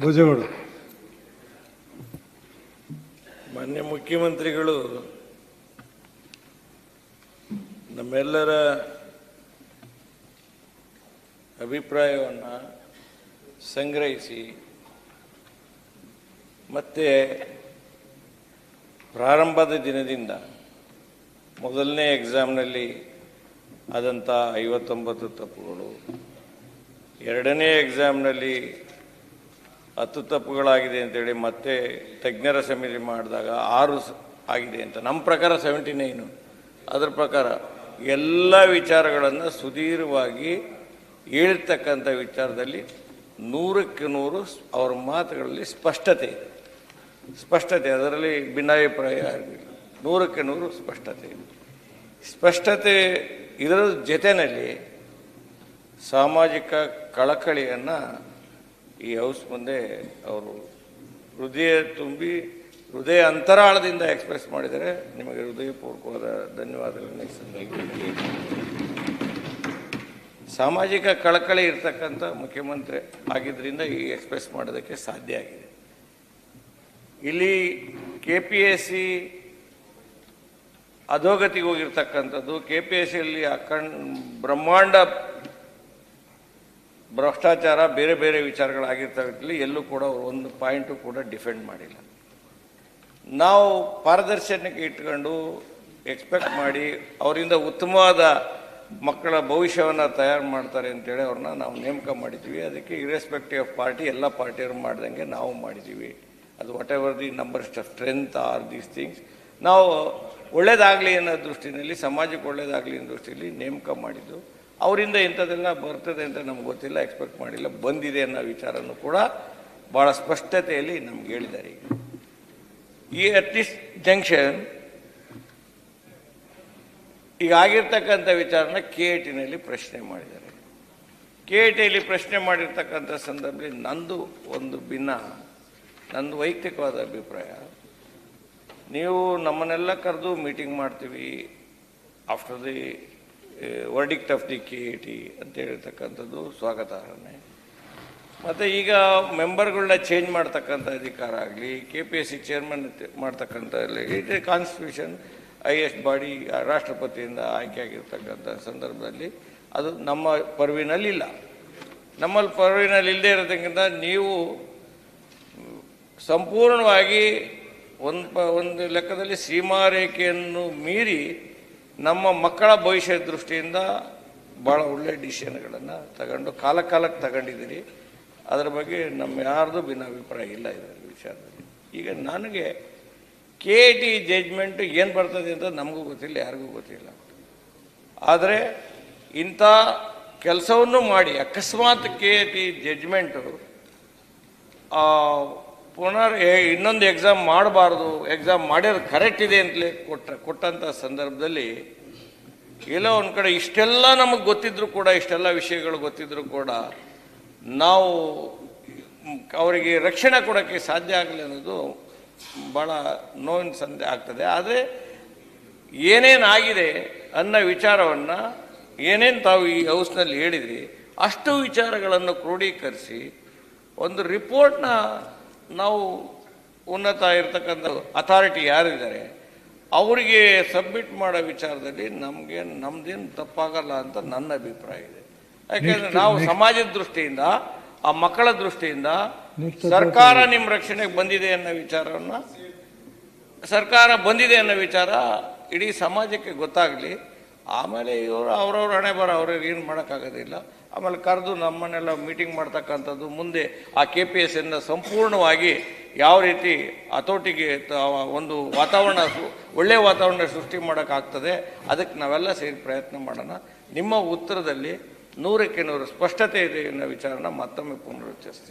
ಭುಜಗೋಳ. ಮಾನ್ಯ ಮುಖ್ಯಮಂತ್ರಿಗಳು, ನಮ್ಮೆಲ್ಲರ ಅಭಿಪ್ರಾಯವನ್ನು ಸಂಗ್ರಹಿಸಿ ಮತ್ತೆ ಪ್ರಾರಂಭದ ದಿನದಿಂದ ಮೊದಲನೇ ಎಕ್ಸಾಮ್ನಲ್ಲಿ ಆದಂಥ ಐವತ್ತೊಂಬತ್ತು ತಪ್ಪುಗಳು, ಎರಡನೇ ಎಕ್ಸಾಮ್ನಲ್ಲಿ ಹತ್ತು ತಪ್ಪುಗಳಾಗಿದೆ ಅಂತೇಳಿ ಮತ್ತೆ ತಜ್ಞರ ಸಮಿತಿ ಮಾಡಿದಾಗ ಆರು ಆಗಿದೆ ಅಂತ. ನಮ್ಮ ಪ್ರಕಾರ ಸೆವೆಂಟಿ ನೈನು ಅದರ ಪ್ರಕಾರ ಎಲ್ಲ ವಿಚಾರಗಳನ್ನು ಸುದೀರ್ಘವಾಗಿ ಹೇಳಿರ್ತಕ್ಕಂಥ ವಿಚಾರದಲ್ಲಿ ನೂರಕ್ಕೆ ನೂರು ಅವರ ಮಾತುಗಳಲ್ಲಿ ಸ್ಪಷ್ಟತೆ ಇದೆ. ಸ್ಪಷ್ಟತೆ, ಅದರಲ್ಲಿ ಭಿನ್ನಾಭಿಪ್ರಾಯ ನೂರಕ್ಕೆ ನೂರು ಸ್ಪಷ್ಟತೆ ಇದೆ. ಸ್ಪಷ್ಟತೆ ಇದರ ಜೊತೆಯಲ್ಲಿ ಸಾಮಾಜಿಕ ಕಳಕಳಿಯನ್ನು ಈ ಹೌಸ್ ಮುಂದೆ ಅವರು ಹೃದಯ ತುಂಬಿ, ಹೃದಯ ಅಂತರಾಳದಿಂದ ಎಕ್ಸ್ಪ್ರೆಸ್ ಮಾಡಿದರೆ ನಿಮಗೆ ಹೃದಯಪೂರ್ವಕವಾದ ಧನ್ಯವಾದಗಳನ್ನು ಈ ಸಂದರ್ಭದಲ್ಲಿ ಸಾಮಾಜಿಕ ಕಳಕಳಿ ಇರತಕ್ಕಂಥ ಮುಖ್ಯಮಂತ್ರಿ ಆಗಿದ್ದರಿಂದ ಈ ಎಕ್ಸ್ಪ್ರೆಸ್ ಮಾಡೋದಕ್ಕೆ ಸಾಧ್ಯ ಆಗಿದೆ. ಇಲ್ಲಿ ಕೆ ಪಿ ಎಸ್ ಸಿ ಅಧೋಗತಿಗೆ ಹೋಗಿರ್ತಕ್ಕಂಥದ್ದು ಕೆ ಪಿ ಎಸ್ ಸಿಯಲ್ಲಿ ಅಖಂಡ ಬ್ರಹ್ಮಾಂಡ ಭ್ರಷ್ಟಾಚಾರ ಬೇರೆ ಬೇರೆ ವಿಚಾರಗಳಾಗಿರ್ತಕ್ಕಂಥಲ್ಲಿ ಎಲ್ಲೂ ಕೂಡ ಅವರು ಒಂದು ಪಾಯಿಂಟು ಕೂಡ ಡಿಫೆಂಡ್ ಮಾಡಿಲ್ಲ. ನಾವು ಪಾರದರ್ಶನಕ್ಕೆ ಇಟ್ಕೊಂಡು ಎಕ್ಸ್ಪೆಕ್ಟ್ ಮಾಡಿ ಅವರಿಂದ ಉತ್ತಮವಾದ ಮಕ್ಕಳ ಭವಿಷ್ಯವನ್ನು ತಯಾರು ಮಾಡ್ತಾರೆ ಅಂತೇಳಿ ಅವ್ರನ್ನ ನಾವು ನೇಮಕ ಮಾಡಿದ್ದೀವಿ. ಅದಕ್ಕೆ ಇರೆಸ್ಪೆಕ್ಟಿವ್ ಆಫ್ ಪಾರ್ಟಿ ಎಲ್ಲ ಪಾರ್ಟಿಯವರು ಮಾಡ್ದಂಗೆ ನಾವು ಮಾಡಿದ್ದೀವಿ. ಅದು whatever the number of strength are these things ನಾವು ಒಳ್ಳೇದಾಗಲಿ ಅನ್ನೋ ದೃಷ್ಟಿನಲ್ಲಿ, ಸಮಾಜಕ್ಕೆ ಒಳ್ಳೇದಾಗಲಿ ಅನ್ನೋ ದೃಷ್ಟಿಯಲ್ಲಿ ನೇಮಕ ಮಾಡಿದ್ದು. ಅವರಿಂದ ಇಂಥದ್ದೆಲ್ಲ ಬರ್ತದೆ ಅಂತ ನಮ್ಗೆ ಗೊತ್ತಿಲ್ಲ ಎಕ್ಸ್ಪೆಕ್ಟ್ ಮಾಡಿಲ್ಲ. ಬಂದಿದೆ ಅನ್ನೋ ವಿಚಾರನೂ ಕೂಡ ಭಾಳ ಸ್ಪಷ್ಟತೆಯಲ್ಲಿ ನಮ್ಗೆ ಹೇಳಿದ್ದಾರೆ ಈ ಅಟ್ ಜಂಕ್ಷನ್ ಈಗ ಆಗಿರ್ತಕ್ಕಂಥ ವಿಚಾರನ ಕೆ ಎ ಟಿನಲ್ಲಿ ಪ್ರಶ್ನೆ ಮಾಡಿದ್ದಾರೆ. ಕೆ ಎ ಟಿಯಲ್ಲಿ ಪ್ರಶ್ನೆ ಮಾಡಿರ್ತಕ್ಕಂಥ ಸಂದರ್ಭದಲ್ಲಿ ನಂದು ಒಂದು ಭಿನ್ನ, ನಂದು ವೈಯಕ್ತಿಕವಾದ ಅಭಿಪ್ರಾಯ. ನೀವು ನಮ್ಮನ್ನೆಲ್ಲ ಕರೆದು ಮೀಟಿಂಗ್ ಮಾಡ್ತೀವಿ. After the verdict of the K T ಅಂತ ಹೇಳಿರ್ತಕ್ಕಂಥದ್ದು ಸ್ವಾಗತಾರ್ಹನೆ ಮತ್ತು ಈಗ ಮೆಂಬರ್ಗಳನ್ನ ಚೇಂಜ್ ಮಾಡ್ತಕ್ಕಂಥ ಅಧಿಕಾರ ಆಗಲಿ, K P S C chairman ಮಾಡ್ತಕ್ಕಂಥ ಇಟ್ ಕಾನ್ಸ್ಟಿಟ್ಯೂಷನ್ ಎಸ್ ಬಾಡಿ ರಾಷ್ಟ್ರಪತಿಯಿಂದ ಆಯ್ಕೆ ಆಗಿರ್ತಕ್ಕಂಥ ಸಂದರ್ಭದಲ್ಲಿ ಅದು ನಮ್ಮ ಪರ್ವಿನಲ್ಲಿಲ್ಲ. ನಮ್ಮಲ್ಲಿ ಪರ್ವಿನಲ್ಲಿ ಇಲ್ಲದೆ ಇರೋದಕ್ಕಿಂತ ನೀವು ಸಂಪೂರ್ಣವಾಗಿ ಒಂದು ಒಂದು ಲೆಕ್ಕದಲ್ಲಿ ಸೀಮಾರೇಖೆಯನ್ನು ಮೀರಿ ನಮ್ಮ ಮಕ್ಕಳ ಭವಿಷ್ಯದ ದೃಷ್ಟಿಯಿಂದ ಭಾಳ ಒಳ್ಳೆಯ ಡಿಸಿಷನ್ಗಳನ್ನು ತಗೊಂಡು ಕಾಲ ಕಾಲಕ್ಕೆ ತಗೊಂಡಿದ್ದೀರಿ. ಅದರ ಬಗ್ಗೆ ನಮ್ಮ ಯಾರ್ದು ಭಿನ್ನಾಭಿಪ್ರಾಯ ಇಲ್ಲ ಇದರ ವಿಚಾರದಲ್ಲಿ ಈಗ ನನಗೆ ಕೆ ಟಿ ಜಡ್ಜ್ಮೆಂಟ್ ಏನು ಬರ್ತದೆ ಅಂತ ನಮಗೂ ಗೊತ್ತಿಲ್ಲ, ಯಾರಿಗೂ ಗೊತ್ತಿಲ್ಲ. ಆದರೆ ಇಂಥ ಕೆಲಸವನ್ನು ಮಾಡಿ ಅಕಸ್ಮಾತ್ ಕೆ ಟಿ ಜಡ್ಜ್ಮೆಂಟು ಪುನರ್ ಇನ್ನೊಂದು ಎಕ್ಸಾಮ್ ಮಾಡಬಾರ್ದು ಎಕ್ಸಾಮ್ ಮಾಡಿರೋದು ಕರೆಕ್ಟ್ ಇದೆ ಅಂತಲೇ ಕೊಟ್ಟ ಕೊಟ್ಟಂಥ ಸಂದರ್ಭದಲ್ಲಿ ಎಲ್ಲೋ ಒಂದು ಕಡೆ ಇಷ್ಟೆಲ್ಲ ನಮಗೆ ಗೊತ್ತಿದ್ದರೂ ಕೂಡ, ಇಷ್ಟೆಲ್ಲ ವಿಷಯಗಳು ಗೊತ್ತಿದ್ದರೂ ಕೂಡ ನಾವು ಅವರಿಗೆ ರಕ್ಷಣೆ ಕೊಡೋಕ್ಕೆ ಸಾಧ್ಯ ಆಗಲಿ ಅನ್ನೋದು ಭಾಳ ನೋವಿನ ಸಂದೆ, ಆಗ್ತದೆ. ಆದರೆ ಏನೇನಾಗಿದೆ ಅನ್ನೋ ವಿಚಾರವನ್ನು ಏನೇನು ತಾವು ಈ ಹೌಸ್ನಲ್ಲಿ ಹೇಳಿದ್ರಿ, ಅಷ್ಟು ವಿಚಾರಗಳನ್ನು ಕ್ರೋಢೀಕರಿಸಿ ಒಂದು ರಿಪೋರ್ಟ್ನ ನಾವು ಉನ್ನತ ಇರ್ತಕ್ಕಂಥ ಅಥಾರಿಟಿ ಯಾರಿದ್ದಾರೆ ಅವರಿಗೆ ಸಬ್ಮಿಟ್ ಮಾಡೋ ವಿಚಾರದಲ್ಲಿ ನಮಗೆ ನಮ್ದೇನು ತಪ್ಪಾಗಲ್ಲ ಅಂತ ನನ್ನ ಅಭಿಪ್ರಾಯ ಇದೆ. ಯಾಕೆಂದ್ರೆ ನಾವು ಸಮಾಜದ ದೃಷ್ಟಿಯಿಂದ ಆ ಮಕ್ಕಳ ದೃಷ್ಟಿಯಿಂದ ಸರ್ಕಾರ ನಿಮ್ಮ ರಕ್ಷಣೆಗೆ ಬಂದಿದೆ ಅನ್ನೋ ವಿಚಾರವನ್ನ ಸರ್ಕಾರ ಬಂದಿದೆ ಅನ್ನೋ ವಿಚಾರ ಇಡೀ ಸಮಾಜಕ್ಕೆ ಗೊತ್ತಾಗಲಿ ಆಮೇಲೆ ಇವರು ಅವ್ರವ್ರ ಹಣೆ ಬರ ಅವ್ರಿಗೆ ಏನು ಮಾಡೋಕ್ಕಾಗೋದಿಲ್ಲ. ಆಮೇಲೆ ಕರೆದು ನಮ್ಮನ್ನೆಲ್ಲ ಮೀಟಿಂಗ್ ಮಾಡ್ತಕ್ಕಂಥದ್ದು ಮುಂದೆ ಆ ಕೆ ಪಿ ಎಸ್ ಇಂದ ಸಂಪೂರ್ಣವಾಗಿ ಯಾವ ರೀತಿ ಹತೋಟಿಗೆ ಒಂದು ವಾತಾವರಣ ಒಳ್ಳೆಯ ವಾತಾವರಣ ಸೃಷ್ಟಿ ಮಾಡೋಕ್ಕಾಗ್ತದೆ, ಅದಕ್ಕೆ ನಾವೆಲ್ಲ ಸೇರಿ ಪ್ರಯತ್ನ ಮಾಡೋಣ. ನಿಮ್ಮ ಉತ್ತರದಲ್ಲಿ ನೂರಕ್ಕೆ ನೂರು ಸ್ಪಷ್ಟತೆ ಇದೆ ಅನ್ನೋ ವಿಚಾರನ ಮತ್ತೊಮ್ಮೆ ಪುನರುಚ್ಚರಿಸ್ತೀನಿ.